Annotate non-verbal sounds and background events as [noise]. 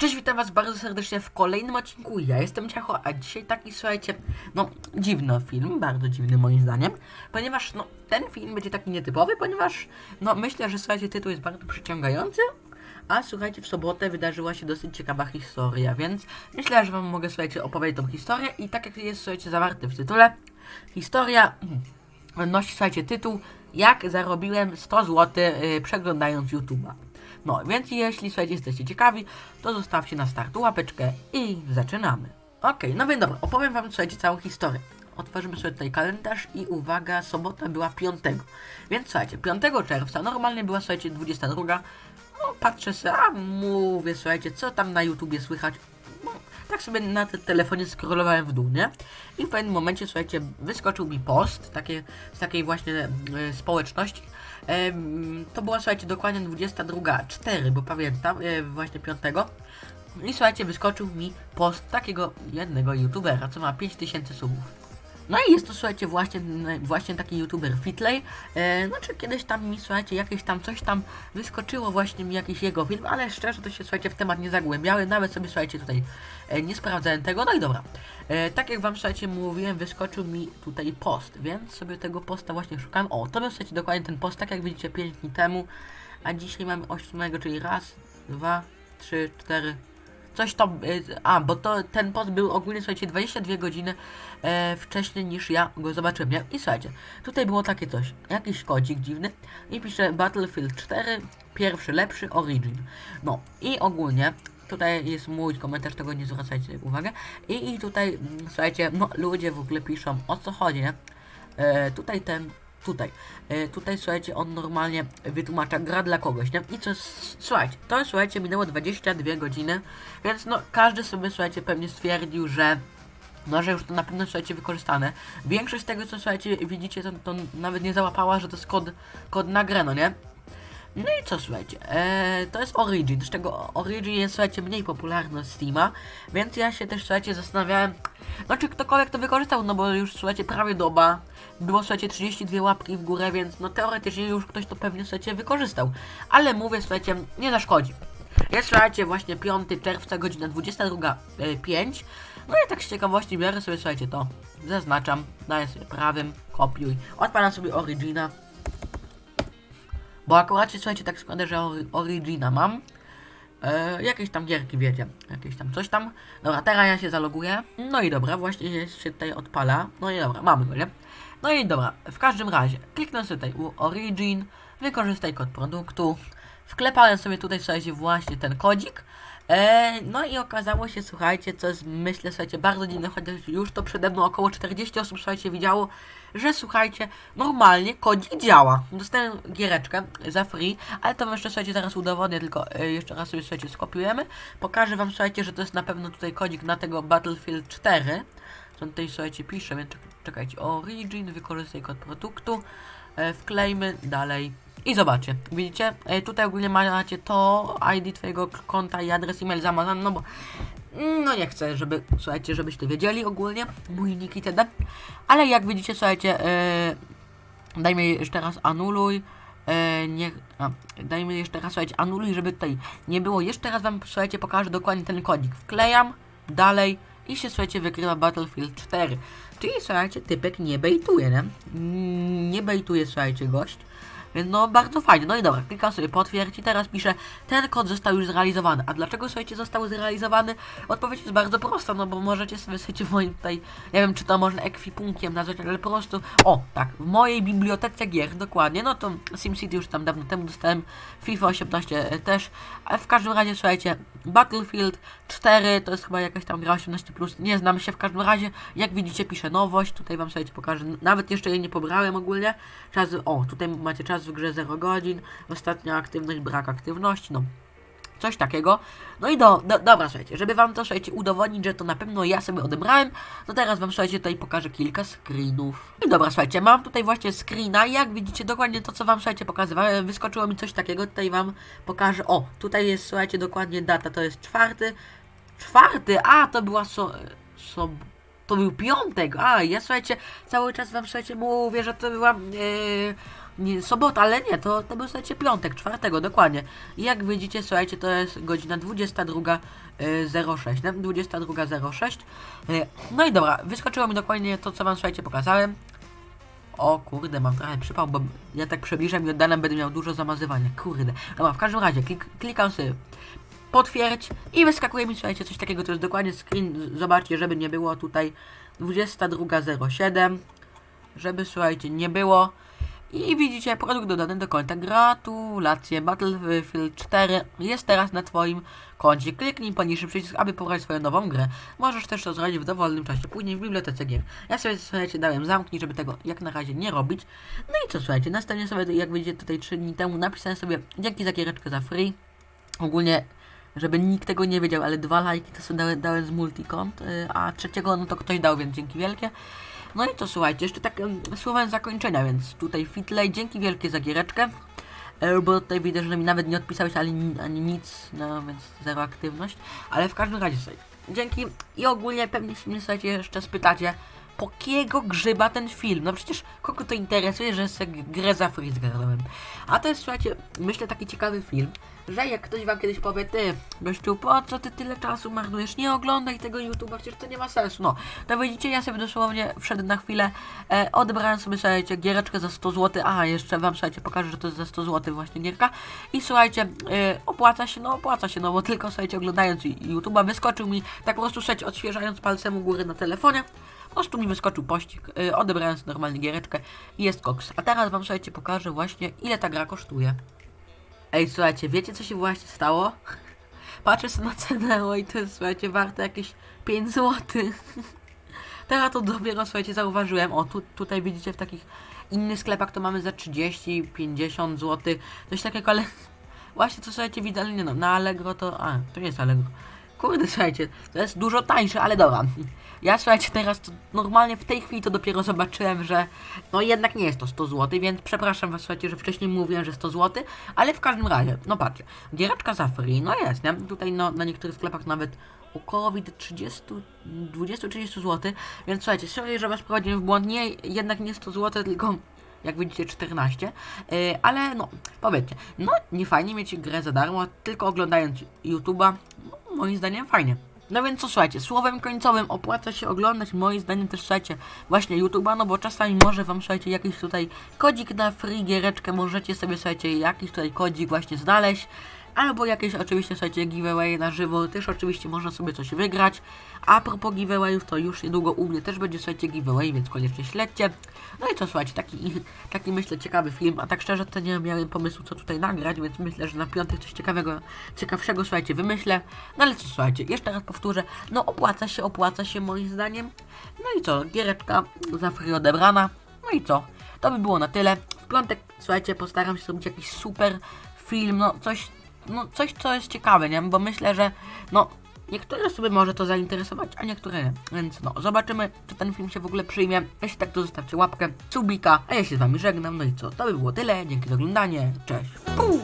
Cześć, witam was bardzo serdecznie w kolejnym odcinku. Ja jestem Ciacho, a dzisiaj taki, słuchajcie, no dziwny film, bardzo dziwny moim zdaniem, ponieważ no ten film będzie taki nietypowy, ponieważ no myślę, że słuchajcie, tytuł jest bardzo przyciągający, a słuchajcie, w sobotę wydarzyła się dosyć ciekawa historia, więc myślę, że wam mogę, słuchajcie, opowiedzieć tą historię i tak jak jest, słuchajcie, zawarte w tytule, historia hmm, nosi, słuchajcie, tytuł Jak zarobiłem 100 zł yy, przeglądając YouTube'a. No, więc jeśli słuchajcie, jesteście ciekawi, to zostawcie na start łapeczkę i zaczynamy. Okej, no więc dobra, opowiem wam, słuchajcie, całą historię. Otworzymy sobie tutaj kalendarz i uwaga, sobota była 5. Więc słuchajcie, 5 czerwca, normalnie była, słuchajcie, 22. No, patrzę sobie, a mówię, słuchajcie, co tam na YouTubie słychać. Tak sobie na te telefonie scrollowałem w dół, nie? I w pewnym momencie, słuchajcie, wyskoczył mi post takie, z takiej właśnie e, społeczności. To była, słuchajcie, dokładnie 22.04, bo pamiętam, e, właśnie 5. I słuchajcie, wyskoczył mi post takiego jednego youtubera, co ma 5000 subów. No i jest to, słuchajcie, właśnie, właśnie taki youtuber Fitley. E, no czy kiedyś tam mi, słuchajcie, jakieś tam coś tam wyskoczyło właśnie mi jakiś jego film, ale szczerze to się, słuchajcie, w temat nie zagłębiałem, nawet sobie, słuchajcie, tutaj e, nie sprawdzałem tego. No i dobra. E, tak jak wam, słuchajcie, mówiłem, wyskoczył mi tutaj post, więc sobie tego posta właśnie szukałem. O, to był, słuchajcie, dokładnie ten post, tak jak widzicie 5 dni temu, a dzisiaj mamy 8, czyli raz, dwa, trzy, cztery, coś tam, y, a, bo to ten post był ogólnie, słuchajcie, 22 godziny e, wcześniej niż ja go zobaczyłem, nie? I słuchajcie, tutaj było takie coś, jakiś kodzik dziwny i pisze Battlefield 4, pierwszy, lepszy, Origin. No, i ogólnie tutaj jest mój komentarz, tego nie zwracajcie uwagę. I, i tutaj, mm, słuchajcie, no ludzie w ogóle piszą, o co chodzi, nie? E, tutaj ten, tutaj, e, tutaj słuchajcie, on normalnie wytłumacza gra dla kogoś, nie? I co, słuchajcie, to słuchajcie, minęło 22 godziny, więc no każdy sobie, słuchajcie, pewnie stwierdził, że no, że już to na pewno, słuchajcie, wykorzystane. Większość z tego, co, słuchajcie, widzicie, to, to nawet nie załapała, że to jest kod, kod na grę, no nie? No i co, słuchajcie, eee, to jest Origin, z czego Origin jest, słuchajcie, mniej popularny od Steama, więc ja się też, słuchajcie, zastanawiałem, no czy ktokolwiek to wykorzystał, no bo już, słuchajcie, prawie doba, było, słuchajcie, 32 łapki w górę, więc no teoretycznie już ktoś to pewnie, słuchajcie, wykorzystał, ale mówię, słuchajcie, nie zaszkodzi. Jest, słuchajcie, właśnie 5 czerwca, godzina 22.05, no i tak z ciekawości biorę sobie, słuchajcie, to, zaznaczam, daję sobie prawym, kopiuj, odpalam sobie Origina, bo akurat się, słuchajcie, tak składa, że Ori- Origina mam. E, jakieś tam gierki, wiecie, jakieś tam coś tam. Dobra, teraz ja się zaloguję. No i dobra, właśnie się tutaj odpala. No i dobra, mamy go, nie? No i dobra, w każdym razie, kliknę sobie tutaj u Origin, wykorzystaj kod produktu. Wklepałem sobie tutaj, słuchajcie, właśnie ten kodzik. E, no i okazało się, słuchajcie, co jest, myślę, słuchajcie, bardzo dziwne, chociaż już to przede mną około 40 osób, słuchajcie, widziało, że słuchajcie, normalnie kodzik działa. Dostałem giereczkę za free, ale to jeszcze, słuchajcie, zaraz udowodnię, tylko e, jeszcze raz sobie, słuchajcie, skopiujemy. Pokażę wam, słuchajcie, że to jest na pewno tutaj kodzik na tego Battlefield 4. Co tutaj, słuchajcie, pisze, więc czek- czekajcie, Origin, wykorzystaj kod produktu, e, wklejmy, dalej. I zobaczcie, widzicie? E, tutaj ogólnie macie to ID twojego konta i adres e-mail zamazany, no bo no nie chcę, żeby, słuchajcie, żebyście wiedzieli ogólnie, mój nick itd. Ale jak widzicie, słuchajcie, e, dajmy jeszcze raz anuluj, e, niech, a, dajmy jeszcze raz, słuchajcie, anuluj, żeby tutaj nie było. Jeszcze raz wam, słuchajcie, pokażę dokładnie ten kodzik. Wklejam, dalej i się, słuchajcie, wykrywa Battlefield 4. Czyli, słuchajcie, typek nie bejtuje, nie? Mm, Nie bejtuje, słuchajcie, gość. No bardzo fajnie. No i dobra, klikam sobie potwierdź i teraz piszę, ten kod został już zrealizowany. A dlaczego słuchajcie został zrealizowany? Odpowiedź jest bardzo prosta, no bo możecie sobie słuchajcie w moim tutaj, nie wiem czy to można ekwipunkiem nazwać, ale po prostu, o tak, w mojej bibliotece gier, dokładnie, no to SimCity już tam dawno temu dostałem, FIFA 18 też, ale w każdym razie słuchajcie, Battlefield 4 to jest chyba jakaś tam gra 18+, plus. nie znam się w każdym razie, jak widzicie piszę nowość, tutaj wam słuchajcie pokażę, nawet jeszcze jej nie pobrałem ogólnie, czas, o tutaj macie czas w grze 0 godzin, ostatnia aktywność, brak aktywności, no coś takiego. No i do, do, dobra, słuchajcie, żeby wam to, słuchajcie, udowodnić, że to na pewno ja sobie odebrałem, to teraz wam, słuchajcie, tutaj pokażę kilka screenów. I dobra, słuchajcie, mam tutaj właśnie screena i jak widzicie, dokładnie to, co wam, słuchajcie, pokazywałem, wyskoczyło mi coś takiego, tutaj wam pokażę, o, tutaj jest, słuchajcie, dokładnie data, to jest czwarty, czwarty, a, to była so, so to był piątek, a, ja, słuchajcie, cały czas wam, słuchajcie, mówię, że to była, yy, nie, sobota, ale nie, to, to był słuchajcie piątek, czwartego, dokładnie. I jak widzicie, słuchajcie, to jest godzina 22.06, nie? 22.06. Y, No i dobra, wyskoczyło mi dokładnie to, co wam, słuchajcie, pokazałem. O kurde, mam trochę przypał, bo ja tak przybliżam i oddalem będę miał dużo zamazywania. Kurde. Dobra, w każdym razie klik, klikam sobie potwierdź i wyskakuje mi, słuchajcie, coś takiego, to jest dokładnie screen, zobaczcie, żeby nie było tutaj 22.07, żeby, słuchajcie, nie było. I widzicie, produkt dodany do konta. Gratulacje, Battlefield 4 jest teraz na Twoim koncie. Kliknij poniższy przycisk, aby pobrać swoją nową grę. Możesz też to zrobić w dowolnym czasie, później w bibliotece gier. Ja sobie, słuchajcie, dałem zamknij, żeby tego jak na razie nie robić. No i co, słuchajcie, następnie sobie, jak widzicie tutaj 3 dni temu, napisałem sobie dzięki za giereczkę za free. Ogólnie żeby nikt tego nie wiedział, ale dwa lajki to sobie dałem, dałem z multikont, y, a trzeciego no to ktoś dał, więc dzięki wielkie. No i to słuchajcie, jeszcze tak em, słowem zakończenia, więc tutaj Fitley, dzięki wielkie za giereczkę. E, Bo tutaj widzę, że mi nawet nie odpisałeś ani, ani nic, no więc zero aktywność. Ale w każdym razie sobie, dzięki i ogólnie pewnie się mnie słuchajcie jeszcze spytacie, po grzyba ten film? No przecież kogo to interesuje, że sobie grę za free. A to jest słuchajcie, myślę taki ciekawy film, że jak ktoś wam kiedyś powie, ty, gościu, po co ty tyle czasu marnujesz, nie oglądaj tego YouTube'a, przecież to nie ma sensu, no. To widzicie, ja sobie dosłownie wszedłem na chwilę, e, odebrałem sobie, słuchajcie, giereczkę za 100 zł, a jeszcze wam, słuchajcie, pokażę, że to jest za 100 zł właśnie gierka i słuchajcie, e, opłaca się, no opłaca się, no bo tylko, słuchajcie, oglądając YouTube'a wyskoczył mi, tak po prostu, słuchajcie, odświeżając palcem u góry na telefonie, po prostu mi wyskoczył pościg, y, sobie normalnie giereczkę i jest koks. A teraz wam, słuchajcie, pokażę właśnie, ile ta gra kosztuje. Ej, słuchajcie, wiecie co się właśnie stało? [laughs] Patrzę sobie na cenę, oj, to jest, słuchajcie, warte jakieś 5 zł. [laughs] Teraz to dopiero, słuchajcie, zauważyłem. O, tu, tutaj widzicie w takich innych sklepach to mamy za 30, 50 zł, coś takiego, ale [laughs] właśnie to, słuchajcie, widzę, nie no, na Allegro to, a, to nie jest Allegro. Kurde, słuchajcie, to jest dużo tańsze, ale dobra. Ja słuchajcie, teraz to normalnie w tej chwili to dopiero zobaczyłem, że no jednak nie jest to 100 zł, więc przepraszam was, słuchajcie, że wcześniej mówiłem, że 100 zł, ale w każdym razie, no patrzcie, giereczka za free, no jest, nie? Tutaj no, na niektórych sklepach nawet około widzę 30, 20-30 zł, więc słuchajcie, sorry, że was prowadziłem w błąd, nie, jednak nie 100 zł, tylko jak widzicie 14, yy, ale no, powiedzcie, no nie fajnie mieć grę za darmo, tylko oglądając YouTube'a, no, moim zdaniem fajnie. No więc co słuchajcie, słowem końcowym opłaca się oglądać, moim zdaniem też słuchajcie, właśnie YouTube'a, no bo czasami może wam słuchajcie jakiś tutaj kodzik na free giereczkę, możecie sobie słuchajcie jakiś tutaj kodzik właśnie znaleźć, albo jakieś oczywiście słuchajcie giveaway na żywo, też oczywiście można sobie coś wygrać. A propos giveawayów, to już niedługo u mnie też będzie słuchajcie giveaway, więc koniecznie śledźcie. No i co słuchajcie, taki, [laughs] taki myślę ciekawy film, a tak szczerze to nie miałem pomysłu co tutaj nagrać, więc myślę, że na piątek coś ciekawego, ciekawszego słuchajcie wymyślę. No ale co słuchajcie, jeszcze raz powtórzę, no opłaca się, opłaca się moim zdaniem. No i co, giereczka za free odebrana. No i co, to by było na tyle. W piątek słuchajcie, postaram się zrobić jakiś super film, no coś, no coś co jest ciekawe, nie? Bo myślę, że no niektóre osoby może to zainteresować, a niektóre nie. Więc no, zobaczymy, czy ten film się w ogóle przyjmie. Jeśli tak, to zostawcie łapkę, subika, a ja się z wami żegnam. No i co, to by było tyle. Dzięki za oglądanie. Cześć. Puu!